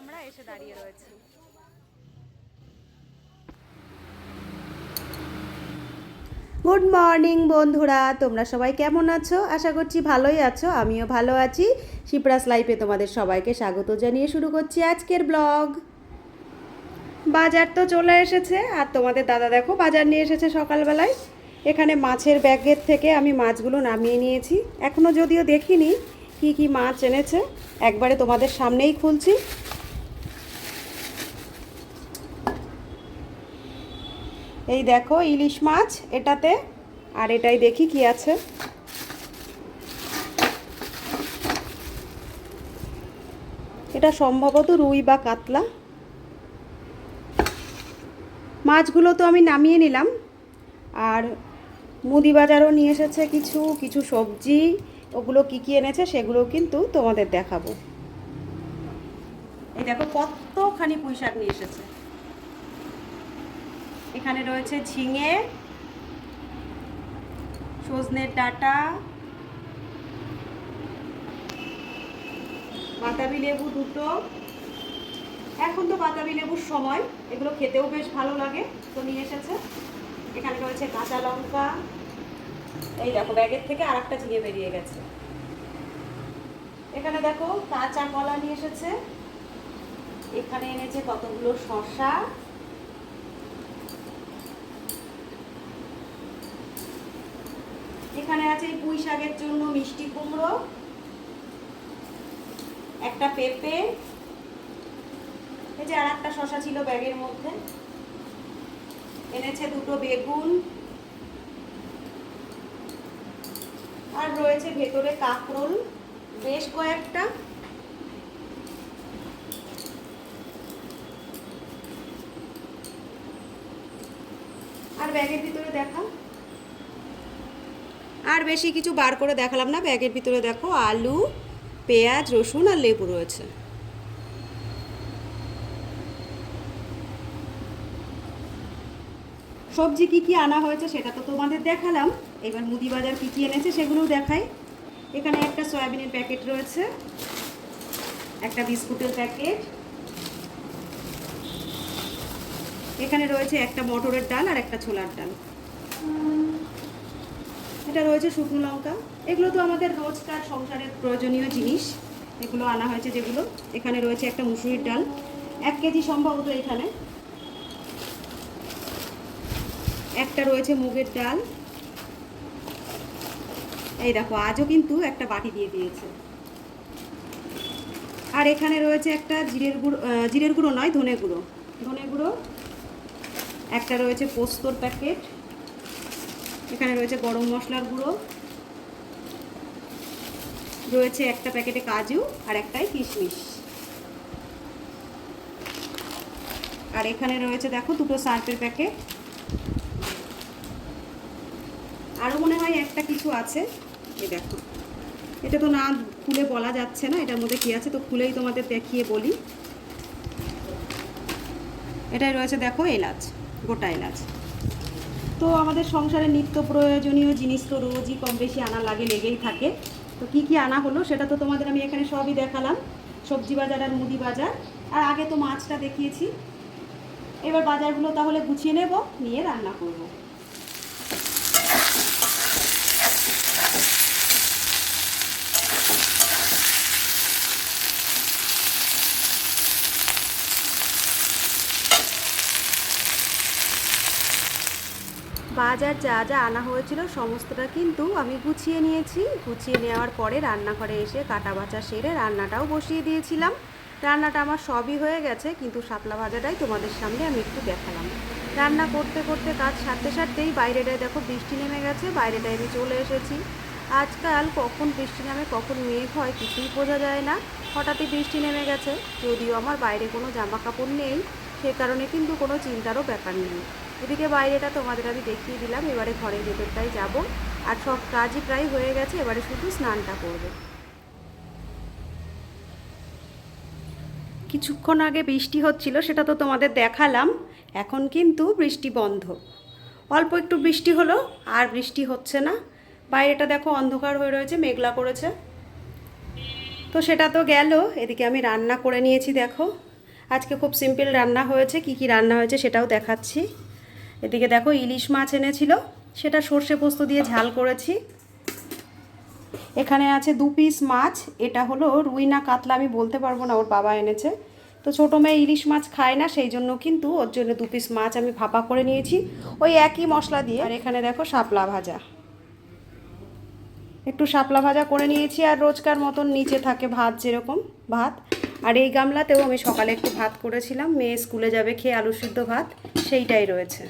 আমরা এসে দাঁড়িয়ে রয়েছি। গুড মর্নিং বন্ধুরা। তোমরা সবাই কেমন আছো? আশা করছি ভালোই আছো। আমিও ভালো আছি। শিপ্রাস লাইফে তোমাদের সবাইকে স্বাগত জানিয়ে শুরু করছি আজকের ব্লগ। বাজার তো চলে এসেছে, আর তোমাদের দাদা দেখো বাজার নিয়ে এসেছে সকালবেলায়। এখানে মাছের ব্যাগের থেকে আমি মাছগুলো নামিয়ে নিয়েছি। এখনও যদিও দেখিনি কি কি মাছ এনেছে, একবারে তোমাদের সামনেই খুলছি। এই দেখো ইলিশ মাছ এটাতে, আর এটাই দেখি কি আছে। এটা সম্ভবত রুই বা কাতলা। মাছগুলো তো আমি নামিয়ে নিলাম। আর মুদি বাজারও নিয়ে এসেছে কিছু কিছু সবজি। ওগুলো কি কি এনেছে সেগুলো কিন্তু তোমাদের দেখাবো। এই দেখো কতখানি পুঁই শাক নিয়ে এসেছে। এখানে রয়েছে ঝিঙে সজনের ডাটা, বাতাবি লেবু দুটো। এখন তো বাতাবি লেবুর সময়, এগুলো খেতেও বেশ ভালো লাগে, তো নিয়ে এসেছে। এখানে রয়েছে কাঁচা লঙ্কা। এই দেখো, ব্যাগের থেকে আর একটা ঝিঙে বেরিয়ে গেছে। এখানে দেখো কাঁচা কলা নিয়ে এসেছে। এখানে এনেছে কতগুলো শশা এখানে আছে পুঁই শাকের জন্য মিষ্টি কুমড়ো, একটা পেঁপে, এই যে আর একটা শশা ছিল ব্যাগের মধ্যে, এনেছে দুটো বেগুন, আর রয়েছে ভেতরে কাঁকরোল, বেশ কয়েকটা। আর ব্যাগের ভিতরে দেখা। আর বেশি কিছু বার করে দেখালাম না। ব্যাগের ভিতরে দেখো আলু, পেঁয়াজ, রসুন আর লেবু রয়েছে। সবজি কি কি আনা হয়েছে সেটা তো তোমাদের দেখালাম। এবার মুদি বাজার কী কী এনেছে সেগুলোও দেখাই। এখানে একটা সয়াবিনের প্যাকেট রয়েছে, একটা বিস্কুটের প্যাকেট। এখানে রয়েছে একটা মটরের ডাল আর একটা ছোলার ডাল। এটা রয়েছে শুকনো লঙ্কা, এগুলো তো আমাদের রোজকার সংসারের প্রয়োজনীয় জিনিস। এগুলো আনা হয়েছে যেগুলো। এখানে রয়েছে একটা মুসুরির ডাল, এক কেজি সম্ভবত এখানে। একটা রয়েছে মুগের ডাল। এই দেখো, আজও কিন্তু একটা বাটি দিয়ে দিয়েছে। আর এখানে রয়েছে একটা জিরের গুঁড়ো জিরের গুঁড়ো নয়, ধনে গুঁড়ো। ধনে গুঁড়ো, একটা রয়েছে পোস্তর প্যাকেট। এখানে রয়েছে গরম মশলার গুঁড়ো। রয়েছে একটা প্যাকেটে কাজু আর একটাই কিশমিশ। আর এখানে রয়েছে, দেখো, দুটো সার্ফের প্যাকেট। আরও মনে হয় একটা কিছু আছে। এই দেখো। এটা তো না খুলে বলা যাচ্ছে না, এটার মধ্যে কী আছে তো খুলেই তোমাদের দেখিয়ে বলি। এটাই রয়েছে, দেখো, এলাচ, গোটা এলাচ। তো আমাদের সংসারে নিত্য প্রয়োজনীয় জিনিস তো রোজই কম বেশি আনা লাগে, লেগেই থাকে। তো কি কি আনা হলো সেটা তো তোমাদের আমি এখানে সবই দেখালাম। সবজি বাজার আর মুদি বাজার। আর আগে তো মাছটা দেখিয়েছি। এবার বাজারগুলো তাহলে গুছিয়ে নেব, নিয়ে রান্না করব। বাজার যা যা আনা হয়েছিল সমস্তটা কিন্তু আমি গুছিয়ে নিয়েছি। গুছিয়ে নেওয়ার পরে রান্নাঘরে এসে কাটা বাচা সেরে রান্নাটাও বসিয়ে দিয়েছিলাম। রান্নাটা আমার সবই হয়ে গেছে, কিন্তু শাপলা ভাজাটাই তোমাদের সামনে আমি একটু দেখালাম। রান্না করতে করতে কাজ সারতে সারতেই বাইরেটায় দেখো বৃষ্টি নেমে গেছে, বাইরেটায় আমি চলে এসেছি। আজকাল কখন বৃষ্টি নামে, কখন মেঘ হয় কিছুই বোঝা যায় না। হঠাৎই বৃষ্টি নেমে গেছে, যদিও আমার বাইরে কোনো জামা কাপড় নেই, সে কারণে কিন্তু কোনো চিন্তারও ব্যাপার নেই। এদিকে বাইরেটা তোমাদের আমি দেখিয়ে দিলাম, এবারে ঘরের ভেতরটাই যাব। আর সব কাজই প্রায় হয়ে গেছে, এবারে শুধু স্নানটা করবে। কিছুক্ষণ আগে বৃষ্টি হচ্ছিল, সেটা তো তোমাদের দেখালাম। এখন কিন্তু বৃষ্টি বন্ধ। অল্প একটু বৃষ্টি হলো, আর বৃষ্টি হচ্ছে না। বাইরেটা দেখো অন্ধকার হয়ে রয়েছে, মেঘলা করেছে। তো সেটা তো গেল, এদিকে আমি রান্না করে নিয়েছি, দেখো। আজকে খুব সিম্পল রান্না হয়েছে, কি কি রান্না হয়েছে সেটাও দেখাচ্ছি। এদিকে দেখো ইলিশ মাছ এনেছিল, সেটা সর্ষে পোস্ত দিয়ে ঝাল করেছি। এখানে আছে দু পিস মাছ, এটা হলো রুই না কাতলা, আমি বলতে পারব না, ওর বাবা এনেছে। তো ছোটো মেয়ে ইলিশ মাছ খায় না, সেই জন্য কিন্তু ওর জন্য দু পিস মাছ আমি ভাপা করে নিয়েছি, ওই একই মশলা দিয়ে। আর এখানে দেখো শাপলা ভাজা। একটু শাপলা ভাজা করে নিয়েছি, আর রোজকার মতন নিচে থাকে ভাত যেরকম, ভাত। আর এই গামলাতেও আমি সকালে একটু ভাত করেছিলাম, মেয়ে স্কুলে যাবে খেয়ে আলু সিদ্ধ ভাত, সেইটাই রয়েছে।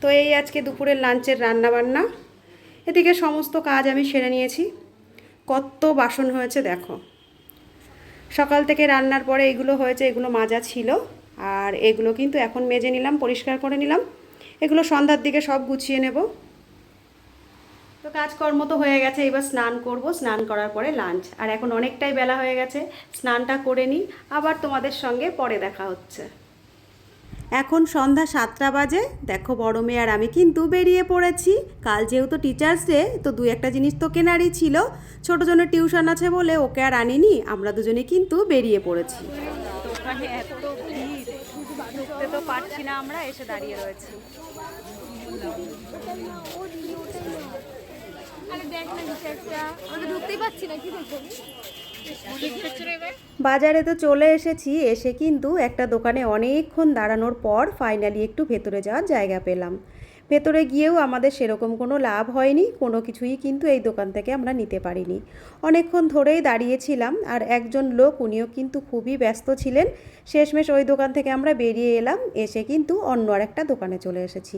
তো এই আজকে দুপুরের লাঞ্চের রান্না বান্না এদিকে সমস্ত কাজ আমি সেরে নিয়েছি। কত বাসন হয়েছে দেখো। সকাল থেকে রান্নার পরে এগুলো হয়েছে, এগুলো মাজা ছিল, আর এগুলো কিন্তু এখন মেজে নিলাম, পরিষ্কার করে নিলাম। এগুলো সন্ধ্যার দিকে সব গুছিয়ে নেব। তো কাজকর্ম তো হয়ে গেছে এবার স্নান করব। স্নান করার পরে লাঞ্চ আর এখন অনেকটাই বেলা হয়ে গেছে স্নানটা করে নিই। আবার তোমাদের সঙ্গে পরে দেখা হচ্ছে। এখন সন্ধ্যা সাতটা বাজে। দেখো বড় মেয়ে আর আমি কিন্তু বেরিয়ে পড়েছি। কাল যেহেতু টিচার্স ডে তো দু একটা জিনিস তো কেনারই ছিল। ছোট জনের টিউশন আছে বলে ওকে আর আনিনি আমরা দুজনে কিন্তু বেরিয়ে পড়েছি। দোকানে এত ভিড় ঢুকতে তো পারছি না আমরা এসে দাঁড়িয়ে রয়েছি। বাজারে তো চলে এসেছি, এসে কিন্তু একটা দোকানে অনেকক্ষণ দাঁড়ানোর পর ফাইনালি একটু ভেতরে যাওয়ার জায়গা পেলাম। ভেতরে গিয়েও আমাদের সেরকম কোনো লাভ হয়নি, কোনো কিছুই কিন্তু এই দোকান থেকে আমরা নিতে পারিনি। অনেকক্ষণ ধরেই দাঁড়িয়েছিলাম আর একজন লোক উনিও কিন্তু খুবই ব্যস্ত ছিলেন। শেষমেশ ওই দোকান থেকে আমরা বেরিয়ে এলাম, এসে কিন্তু অন্য আর একটা দোকানে চলে এসেছি।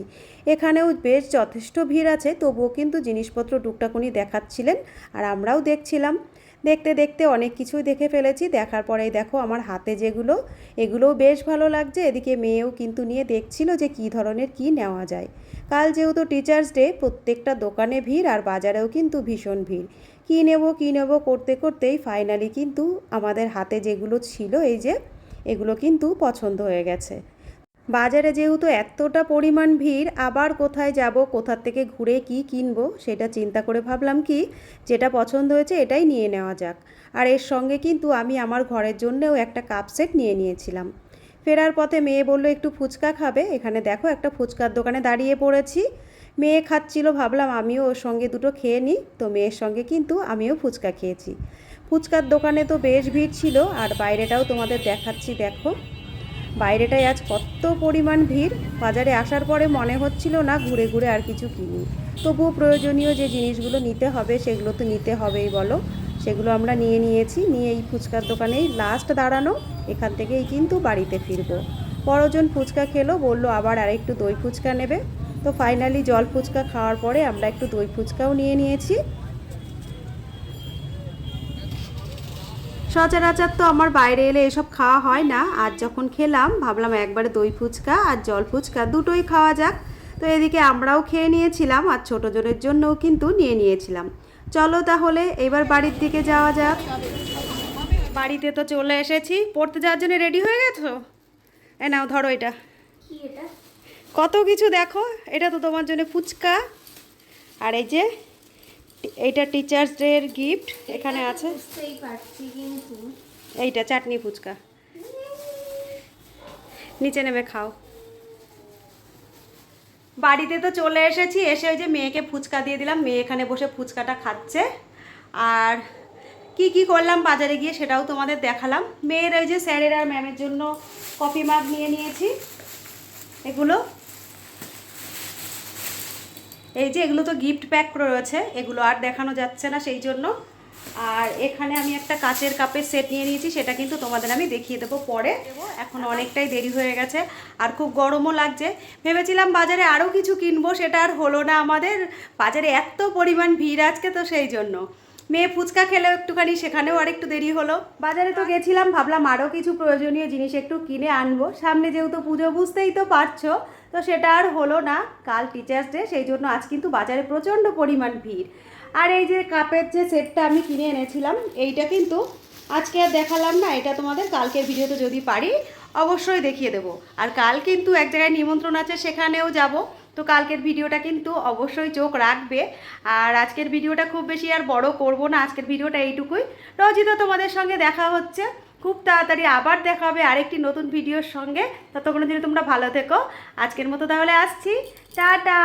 এখানেও বেশ যথেষ্ট ভিড় আছে, তবুও কিন্তু জিনিসপত্র টুকটাক উনি দেখাচ্ছিলেন আর আমরাও দেখছিলাম। দেখতে দেখতে অনেক কিছুই দেখে ফেলেছি, দেখার পরেই দেখো আমার হাতে যেগুলো, এগুলোও বেশ ভালো লাগছে। এদিকে মেয়েও কিন্তু নিয়ে দেখছিল যে কী ধরনের কি নেওয়া যায়। কাল যেহেতু টিচার্স ডে প্রত্যেকটা দোকানে ভিড় আর বাজারেও কিন্তু ভীষণ ভিড়। কী নেব কী নেব করতে করতেই ফাইনালি কিন্তু আমাদের হাতে যেগুলো ছিল এই যে, এগুলো কিন্তু পছন্দ হয়ে গেছে। বাজারে যেহেতু এতটা পরিমাণ ভিড়, আবার কোথায় যাব, কোথার থেকে ঘুরে কি কিনবো, সেটা চিন্তা করে ভাবলাম কি, যেটা পছন্দ হয়েছে এটাই নিয়ে নেওয়া যাক। আর এর সঙ্গে কিন্তু আমি আমার ঘরের জন্যেও একটা কাপ সেট নিয়ে নিয়েছিলাম। ফেরার পথে মেয়ে বলল, একটু ফুচকা খাবে? এখানে দেখো, একটা ফুচকার দোকানে দাঁড়িয়ে পড়েছি। মেয়ে খাচ্ছিল, ভাবলাম আমিও ওর সঙ্গে দুটো খেয়ে নিই। তো মেয়ের সঙ্গে কিন্তু আমিও ফুচকা খেয়েছি। ফুচকার দোকানে তো বেশ ভিড় ছিল, আর বাইরেটাও তোমাদের দেখাচ্ছি, দেখো। বাইরেটায় আজ কত পরিমাণ ভিড়। বাজারে আসার পরে মনে হচ্ছিল না ঘুরে ঘুরে আর কিছু কিনি। তবুও প্রয়োজনীয় যে জিনিসগুলো নিতে হবে, সেগুলো তো নিতে হবেই, বলো। সেগুলো আমরা নিয়ে নিয়েছি। নিয়ে এই ফুচকার দোকানেই লাস্ট দাঁড়ানো। এখান থেকেই কিন্তু বাড়িতে ফিরবো। বড়জন ফুচকা খেলো, বলল আবার আরেকটু দই ফুচকা নেবে। তো ফাইনালি জল ফুচকা খাওয়ার পরে আমরা একটু দই ফুচকাও নিয়ে নিয়েছি। সচরাচর তো আমার বাইরে এলে এসব খাওয়া হয় না। আর যখন খেলাম, ভাবলাম একবারে দই ফুচকা আর জল ফুচকা দুটোই খাওয়া যাক। তো এদিকে আমরাও খেয়ে নিয়েছিলাম আর ছোটো জনের জন্যও কিন্তু নিয়ে নিয়েছিলাম। চলো তাহলে এবার বাড়ির দিকে যাওয়া যাক। বাড়িতে তো চলে এসেছি। পড়তে যাওয়ার জন্য রেডি হয়ে গেছো? এ নাও ধরো এটা। কত কিছু দেখো এটা তো তোমার জন্য ফুচকা। আর এই যে এইটা টিচার্স ডে এর গিফট এখানে আছে। এইটা চাটনি ফুচকা। নিচে নেমে খাও। বাড়িতে তো চলে এসেছি, এসে ওই যে মেয়েকে ফুচকা দিয়ে দিলাম, মেয়ে এখানে বসে ফুচকাটা খাচ্ছে। আর কি কি করলাম বাজারে গিয়ে সেটাও তোমাদের দেখালাম। মেয়ের ওই যে স্যারের আর ম্যামের জন্য কফি মাগ নিয়ে নিয়েছি। এগুলো। এই যে এগুলো তো গিফট প্যাক রয়েছে, এগুলো আর দেখানো যাচ্ছে না সেই জন্য। আর এখানে আমি একটা কাচের কাপের সেট নিয়ে নিয়েছি সেটা কিন্তু তোমাদের আমি দেখিয়ে দেবো পরে। এখন অনেকটাই দেরি হয়ে গেছে আর খুব গরমও লাগছে। ভেবেছিলাম বাজারে আরও কিছু কিনবো সেটা আর হলো না আমাদের। বাজারে এত পরিমাণ ভিড় আজকে তো সেই জন্য। মেয়ে ফুচকা খেলেও একটুখানি সেখানেও আর একটু দেরি হলো। বাজারে তো গেছিলাম ভাবলাম আরও কিছু প্রয়োজনীয় জিনিস একটু কিনে আনব। সামনে যেহেতু পুজো বুঝতেই তো পারছ তো সেটা আর হলো না। কাল টিচার্স ডে সেই জন্য আজ কিন্তু বাজারে প্রচণ্ড পরিমাণ ভিড়। আর এই যে কাপের যে সেটটা আমি কিনে এনেছিলাম, এইটা কিন্তু আজকে আর দেখালাম না, এটা তোমাদের কালকের ভিডিওতে যদি পারি অবশ্যই দেখিয়ে দেবো। আর কাল কিন্তু এক জায়গায় নিমন্ত্রণ আছে, সেখানেও যাব। তো কালকের ভিডিওটা কিন্তু অবশ্যই চোখ রাখবে। আর আজকের ভিডিওটা খুব বেশি আর বড় করব না, আজকের ভিডিওটা এইটুকুই। রজিতা তোমাদের সঙ্গে দেখা হচ্ছে। খুব তাড়াতাড়ি আবার দেখা হবে আরেকটি নতুন ভিডিওর সঙ্গে। ততক্ষণের দিনে তোমরা ভালো থেকো। আজকের মতো তাহলে আসছি। টাটা!